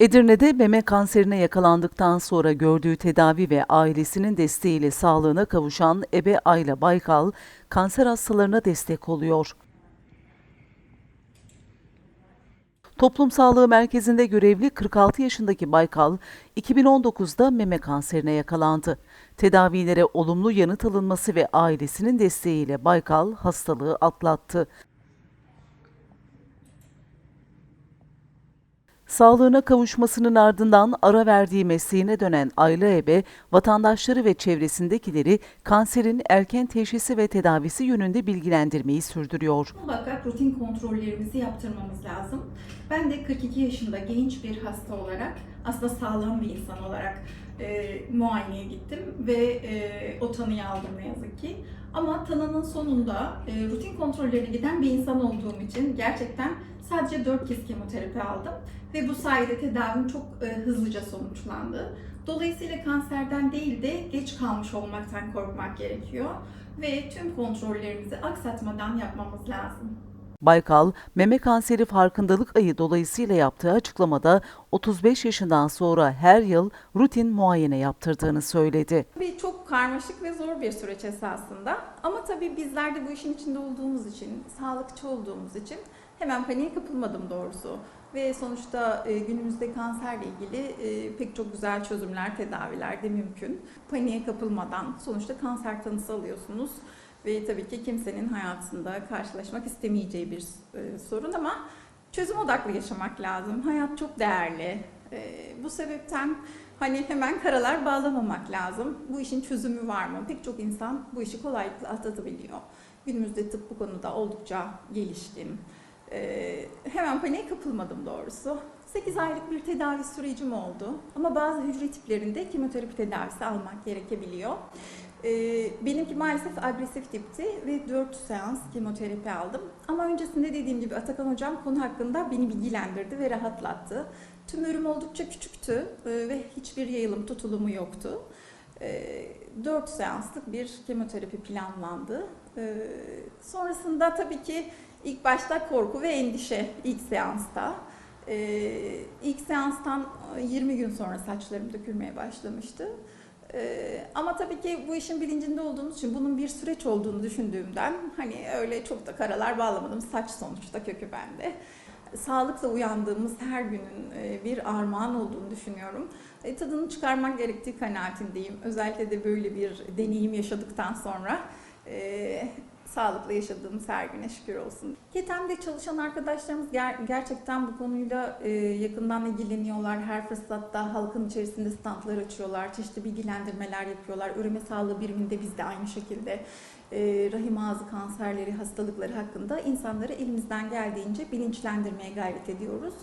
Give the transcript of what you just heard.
Edirne'de meme kanserine yakalandıktan sonra gördüğü tedavi ve ailesinin desteğiyle sağlığına kavuşan Ebe Ayla Baykal, kanser hastalarına destek oluyor. Toplum Sağlığı Merkezi'nde görevli 46 yaşındaki Baykal, 2019'da meme kanserine yakalandı. Tedavilere olumlu yanıt alınması ve ailesinin desteğiyle Baykal hastalığı atlattı. Sağlığına kavuşmasının ardından ara verdiği mesleğine dönen Ayla Ebe, vatandaşları ve çevresindekileri kanserin erken teşhisi ve tedavisi yönünde bilgilendirmeyi sürdürüyor. Muhakkak rutin kontrollerimizi yaptırmamız lazım. Ben de 42 yaşında genç bir hasta olarak, aslında sağlam bir insan olarak e, muayeneye gittim ve e, o tanıyı aldım ne yazık ki. Ama tanının sonunda e, rutin kontrollerine giden bir insan olduğum için gerçekten sadece 4 kez kemoterapi aldım ve bu sayede tedavim çok e, hızlıca sonuçlandı. Dolayısıyla kanserden değil de geç kalmış olmaktan korkmak gerekiyor ve tüm kontrollerimizi aksatmadan yapmamız lazım. Baykal, meme kanseri farkındalık ayı dolayısıyla yaptığı açıklamada 35 yaşından sonra her yıl rutin muayene yaptırdığını söyledi. Tabii çok karmaşık ve zor bir süreç esasında. Ama tabii bizler de bu işin içinde olduğumuz için, sağlıkçı olduğumuz için hemen paniğe kapılmadım doğrusu. Ve sonuçta e, günümüzde kanserle ilgili e, pek çok güzel çözümler, tedaviler de mümkün. Paniğe kapılmadan sonuçta kanser tanısı alıyorsunuz. Ve tabii ki kimsenin hayatında karşılaşmak istemeyeceği bir e, sorun ama çözüm odaklı yaşamak lazım. Hayat çok değerli. E, bu sebepten hani hemen karalar bağlamamak lazım. Bu işin çözümü var mı? Pek çok insan bu işi kolaylıkla atlatabiliyor. Günümüzde tıp bu konuda oldukça gelişkin. Ee, hemen paniğe kapılmadım doğrusu. 8 aylık bir tedavi sürecim oldu. Ama bazı hücre tiplerinde kemoterapi tedavisi almak gerekebiliyor. Ee, benimki maalesef agresif tipti ve 4 seans kemoterapi aldım. Ama öncesinde dediğim gibi Atakan Hocam konu hakkında beni bilgilendirdi ve rahatlattı. Tümörüm oldukça küçüktü e, ve hiçbir yayılım tutulumu yoktu. 4 seanslık bir kemoterapi planlandı. Ee, Sonrasında tabii ki ilk başta korku ve endişe ilk seansta. Ee, İlk seanstan 20 gün sonra saçlarım dökülmeye başlamıştı. Ee, Ama tabii ki bu işin bilincinde olduğumuz için bunun bir süreç olduğunu düşündüğümden hani öyle çok da karalar bağlamadım. Saç sonuçta kökü bende sağlıkla uyandığımız her günün e, bir armağan olduğunu düşünüyorum. E, Tadını çıkarmak gerektiği kanaatindeyim. Özellikle de böyle bir deneyim yaşadıktan sonra e, sağlıklı yaşadığımız her güne şükür olsun. Ketem'de çalışan arkadaşlarımız ger- gerçekten bu konuyla e, yakından ilgileniyorlar. Her fırsatta halkın içerisinde standlar açıyorlar, çeşitli bilgilendirmeler yapıyorlar. Üreme sağlığı biriminde biz de aynı şekilde e, rahim ağzı kanserleri, hastalıkları hakkında insanları elimizden geldiğince bilinçlendirmeye gayret ediyoruz.